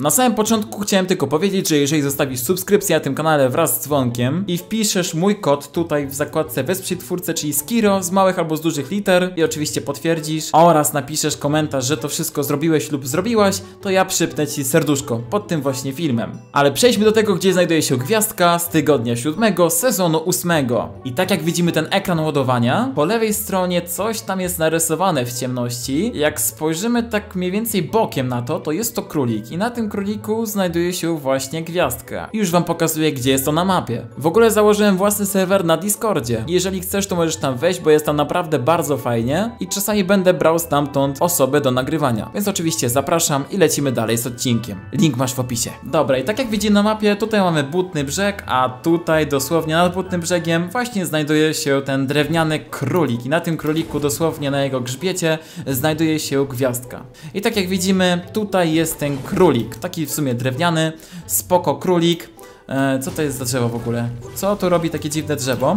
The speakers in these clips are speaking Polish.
Na samym początku chciałem tylko powiedzieć, że jeżeli zostawisz subskrypcję na tym kanale wraz z dzwonkiem i wpiszesz mój kod tutaj w zakładce wesprzyj twórcę, czyli Skiro z małych albo z dużych liter i oczywiście potwierdzisz oraz napiszesz komentarz, że to wszystko zrobiłeś lub zrobiłaś, to ja przypnę ci serduszko pod tym właśnie filmem. Ale przejdźmy do tego, gdzie znajduje się gwiazdka z tygodnia siódmego sezonu ósmego. I tak jak widzimy ten ekran ładowania, po lewej stronie coś tam jest narysowane w ciemności. Jak spojrzymy tak mniej więcej bokiem na to, to jest to królik i na tym króliku znajduje się właśnie gwiazdka. Już wam pokazuję, gdzie jest to na mapie. W ogóle założyłem własny serwer na Discordzie. Jeżeli chcesz, to możesz tam wejść, bo jest tam naprawdę bardzo fajnie i czasami będę brał stamtąd osoby do nagrywania. Więc oczywiście zapraszam i lecimy dalej z odcinkiem. Link masz w opisie. Dobra, i tak jak widzicie na mapie, tutaj mamy butny brzeg, a tutaj dosłownie nad butnym brzegiem właśnie znajduje się ten drewniany królik i na tym króliku dosłownie na jego grzbiecie znajduje się gwiazdka. I tak jak widzimy, tutaj jest ten królik, taki w sumie drewniany, spoko królik. E, co to jest za drzewo w ogóle? Co tu robi takie dziwne drzewo?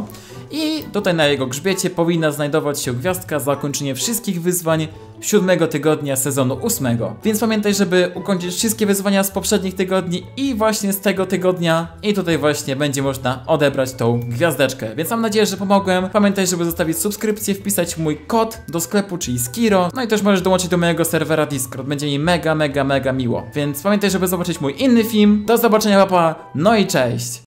I tutaj na jego grzbiecie powinna znajdować się gwiazdka za zakończenie wszystkich wyzwań siódmego tygodnia sezonu ósmego. Więc pamiętaj, żeby ukończyć wszystkie wyzwania z poprzednich tygodni i właśnie z tego tygodnia. I tutaj właśnie będzie można odebrać tą gwiazdeczkę. Więc mam nadzieję, że pomogłem. Pamiętaj, żeby zostawić subskrypcję, wpisać mój kod do sklepu, czyli Skiro. No i też możesz dołączyć do mojego serwera Discord. Będzie mi mega, mega, mega miło. Więc pamiętaj, żeby zobaczyć mój inny film. Do zobaczenia, papa. No i cześć!